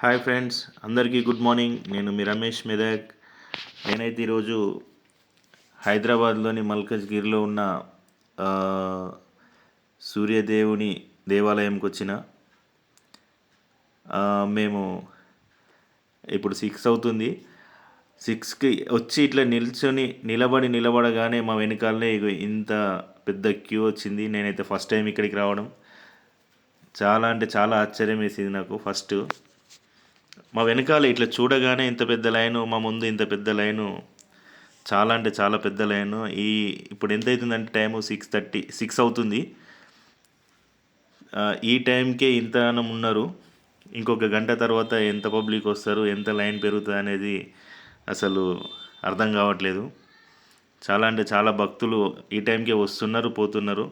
Hi friends అందరికీ good morning. నేను మీ రమేష్ మెదక్. నేనైతే ఈరోజు హైదరాబాద్లోని మల్కజ్గిరిలో ఉన్న సూర్యదేవుని దేవాలయంకి వచ్చిన మేము ఇప్పుడు సిక్స్ అవుతుంది. సిక్స్కి వచ్చి ఇట్లా నిల్చొని నిలబడి నిలబడగానే మా వెనకాలనే ఇగో ఇంత పెద్ద క్యూ వచ్చింది. నేనైతే ఫస్ట్ టైం ఇక్కడికి రావడం. చాలా అంటే చాలా ఆశ్చర్యం వేసింది నాకు ఫస్ట్. మా వెనకాల ఇట్లా చూడగానే ఇంత పెద్ద లైను మా ముందు ఇంత పెద్ద లైను చాలా అంటే చాలా పెద్ద లైను. ఈ ఇప్పుడు ఎంత అవుతుందంటే టైము సిక్స్ థర్టీ సిక్స్ అవుతుంది. ఈ టైంకే ఇంతగానం ఉన్నారు. ఇంకొక గంట తర్వాత ఎంత పబ్లిక్ వస్తారు ఎంత లైన్ పెరుగుతుంది అనేది అసలు అర్థం కావట్లేదు. చాలా అంటే చాలా భక్తులు ఈ టైంకే వస్తున్నారు పోతున్నారు.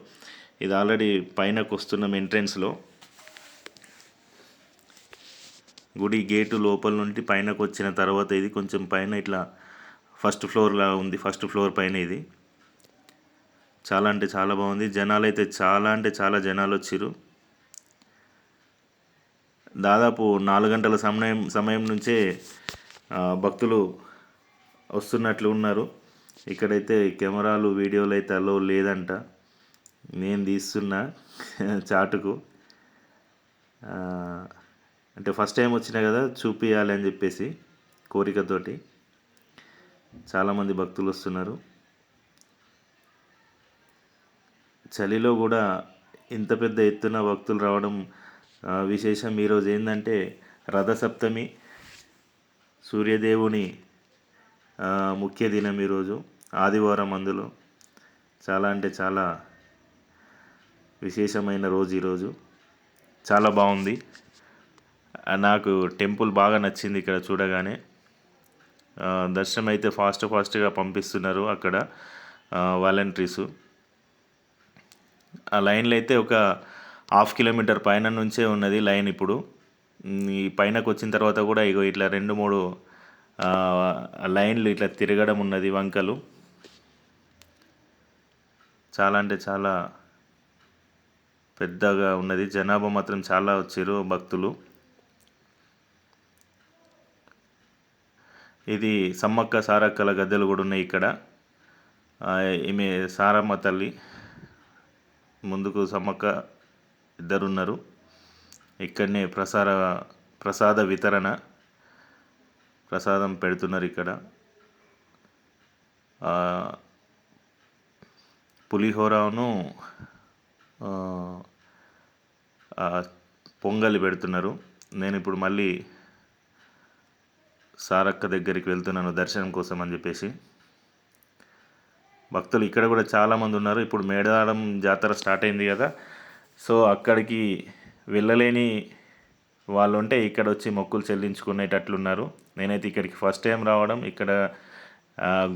ఇది ఆల్రెడీ పైనకు వస్తున్నాం ఎంట్రెన్స్లో. గుడి గేటు లోపల నుండి పైనకు వచ్చిన తర్వాత ఇది కొంచెం పైన ఇట్లా ఫస్ట్ ఫ్లోర్లా ఉంది ఫస్ట్ ఫ్లోర్ పైన ఇది. చాలా అంటే చాలా బాగుంది. జనాలు అయితే చాలా అంటే చాలా జనాలు వచ్చారు దాదాపు నాలుగు గంటల సమయం సమయం నుంచే భక్తులు వస్తున్నట్లు ఉన్నారు. ఇక్కడైతే కెమెరాలు వీడియోలు అయితే అలో లేదంట. నేను తీస్తున్నా చాటుకు. అంటే ఫస్ట్ టైం వచ్చినా కదా చూపించాలి అని చెప్పేసి కోరికతోటి చాలామంది భక్తులు వస్తున్నారు. చలిలో కూడా ఇంత పెద్ద ఎత్తున భక్తులు రావడం విశేషం ఈరోజు ఏంటంటే రథసప్తమి సూర్యదేవుని ముఖ్య దినం ఈరోజు ఆదివారం అందులో. చాలా అంటే చాలా విశేషమైన రోజు ఈరోజు. చాలా బాగుంది. నాకు టెంపుల్ బాగా నచ్చింది ఇక్కడ చూడగానే. దర్శనం అయితే ఫాస్ట్ ఫాస్ట్గా పంపిస్తున్నారు అక్కడ వాలంటీర్సు. ఆ లైన్లో అయితే ఒక హాఫ్ కిలోమీటర్ పైన నుంచే ఉన్నది లైన్ ఇప్పుడు. ఈ పైనకు వచ్చిన తర్వాత కూడా ఇగో ఇట్లా రెండు మూడు లైన్లు ఇట్లా తిరగడం ఉన్నది వంకలు. చాలా అంటే చాలా పెద్దగా ఉన్నది. జనాభా మాత్రం చాలా వచ్చారు భక్తులు. ఇది సమ్మక్క సారక్కల గద్దెలు కూడా ఉన్నాయి ఇక్కడ. ఈమె సారమ్మ తల్లి. ముందుకు సమ్మక్క ఇద్దరు ఉన్నారు ఇక్కడనే ప్రసార ప్రసాద వితరణ ప్రసాదం పెడుతున్నారు ఇక్కడ. పులిహోరను పొంగలి పెడుతున్నారు. నేను ఇప్పుడు మళ్ళీ సారక్క దగ్గరికి వెళ్తున్నాను దర్శనం కోసం అని చెప్పేసి. భక్తులు ఇక్కడ కూడా చాలామంది ఉన్నారు. ఇప్పుడు మేడారం జాతర స్టార్ట్ అయింది కదా. సో అక్కడికి వెళ్ళలేని వాళ్ళు ఉంటే ఇక్కడ వచ్చి మొక్కులు చెల్లించుకునేటట్లున్నారు. నేనైతే ఇక్కడికి ఫస్ట్ టైం రావడం. ఇక్కడ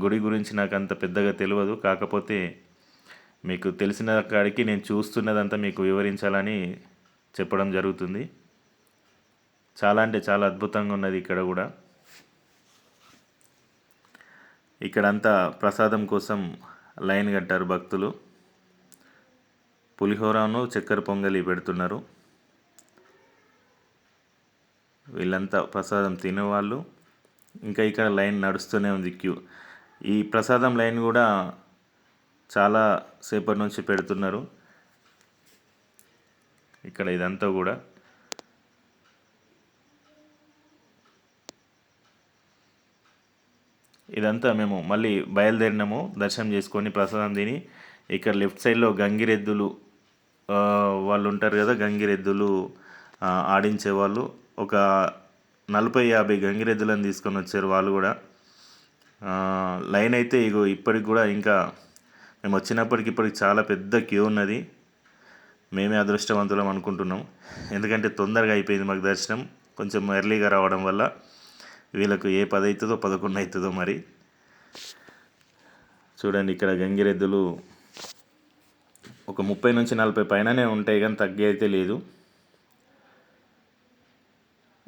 గుడి గురించి నాకు అంత పెద్దగా తెలియదు. కాకపోతే మీకు తెలిసిన కాడికి నేను చూస్తున్నదంతా మీకు వివరించాలని చెప్పడం జరుగుతుంది. చాలా అంటే చాలా అద్భుతంగా ఉన్నది ఇక్కడ కూడా. ఇక్కడంతా ప్రసాదం కోసం లైన్ కట్టారు భక్తులు. పులిహోరను చక్కెర పొంగలి పెడుతున్నారు. వీళ్ళంతా ప్రసాదం తినేవాళ్ళు. ఇంకా ఇక్కడ లైన్ నడుస్తూనే ఉంది క్యూ. ఈ ప్రసాదం లైన్ కూడా చాలా సేపటి నుంచి పెడుతున్నారు. ఇక్కడ ఇదంతా కూడా. ఇదంతా మేము మళ్ళీ బయలుదేరినాము దర్శనం చేసుకొని ప్రసాదం తిని ఇక్కడ లెఫ్ట్ సైడ్లో గంగిరెద్దులు వాళ్ళు ఉంటారు కదా గంగిరెద్దులు ఆడించేవాళ్ళు. ఒక నలభై యాభై గంగిరెద్దులను తీసుకొని వచ్చారు వాళ్ళు కూడా. లైన్ అయితే ఇగో ఇప్పటికి కూడా ఇంకా మేము వచ్చినప్పటికి ఇప్పటికి చాలా పెద్ద క్యూ ఉన్నది. మేమే అదృష్టవంతులం అనుకుంటున్నాం. ఎందుకంటే తొందరగా అయిపోయింది మాకు దర్శనం. కొంచెం ఎర్లీగా రావడం వల్ల వీళ్ళకు ఏ పది అవుతుందో పదకొండు అవుతుందో మరి. చూడండి ఇక్కడ గంగిరెద్దులు ఒక ముప్పై నుంచి నలభై పైననే ఉంటాయి కానీ తగ్గే అయితే లేదు.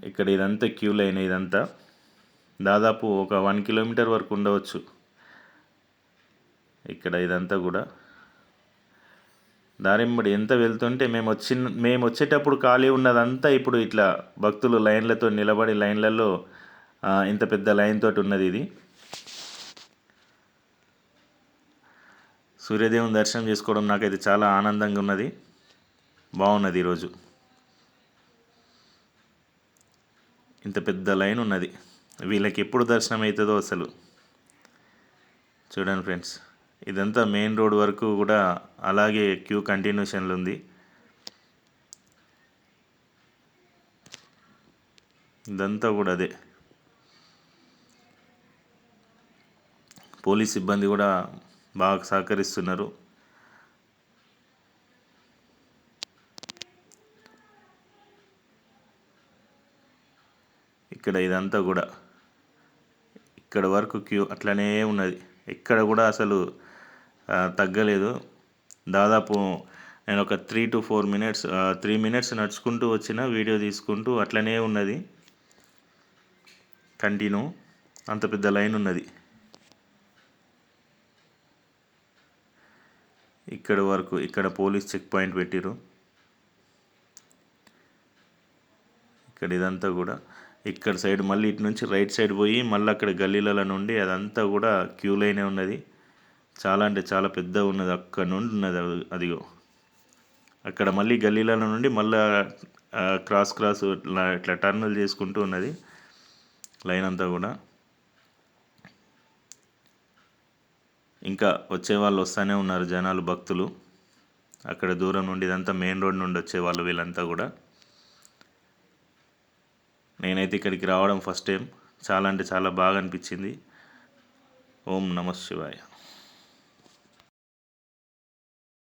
ఇక్కడ ఇదంతా క్యూ లైన్ ఇదంతా. దాదాపు ఒక వన్ కిలోమీటర్ వరకు ఉండవచ్చు. ఇక్కడ ఇదంతా కూడా. దారింబడి ఎంత వెళ్తుంటే మేము వచ్చిన మేము వచ్చేటప్పుడు ఖాళీ ఉన్నదంతా ఇప్పుడు ఇట్లా భక్తులు లైన్లతో నిలబడి లైన్లలో ఇంత పెద్ద లైన్ తోటి ఉన్నది ఇది. సూర్యదేవుని దర్శనం చేసుకోవడం నాకైతే చాలా ఆనందంగా ఉన్నది. బాగున్నది ఈరోజు. ఇంత పెద్ద లైన్ ఉన్నది. వీళ్ళకి ఎప్పుడు దర్శనం అవుతుందో అసలు. చూడండి ఫ్రెండ్స్ ఇదంతా మెయిన్ రోడ్ వరకు కూడా అలాగే క్యూ కంటిన్యూషన్లు ఉంది. ఇదంతా కూడా అదే. పోలీస్ సిబ్బంది కూడా బాగా సహకరిస్తున్నారు. ఇక్కడ ఇదంతా కూడా ఇక్కడ వరకు క్యూ అట్లనే ఉన్నది. ఎక్కడ కూడా అసలు తగ్గలేదు. దాదాపు నేను ఒక three two four minutes three minutes నడుచుకుంటూ వచ్చిన వీడియో తీసుకుంటూ అట్లనే ఉన్నది. కంటిన్యూ అంత పెద్ద లైన్ ఉన్నది. ఇక్కడ వరకు ఇక్కడ పోలీస్ చెక్ పాయింట్ పెట్టిరు ఇక్కడ ఇదంతా కూడా ఇక్కడ సైడ్ మళ్ళీ ఇటు నుంచి రైట్ సైడ్ పోయి మళ్ళీ అక్కడ గల్లీల నుండి అదంతా కూడా క్యూ లైనే ఉన్నది. చాలా అంటే చాలా పెద్ద ఉన్నది అక్కడ నుండి ఉన్నది అది- అదిగో. అక్కడ మళ్ళీ గల్లీల నుండి మళ్ళీ క్రాస్ క్రాస్ ఇట్లా ఇట్లా టర్నులు చేసుకుంటూ ఉన్నది. లైన్ అంతా కూడా. ఇంకా వచ్చే వాళ్ళు వస్తూనే ఉన్నారు జనాలు భక్తులు. అక్కడ దూరం నుండి ఇదంతా మెయిన్ రోడ్ నుండి వచ్చేవాళ్ళు వీళ్ళంతా కూడా. నేనైతే ఇక్కడికి రావడం ఫస్ట్ టైం చాలా అంటే చాలా బాగా అనిపించింది. ఓం నమ శివాయ.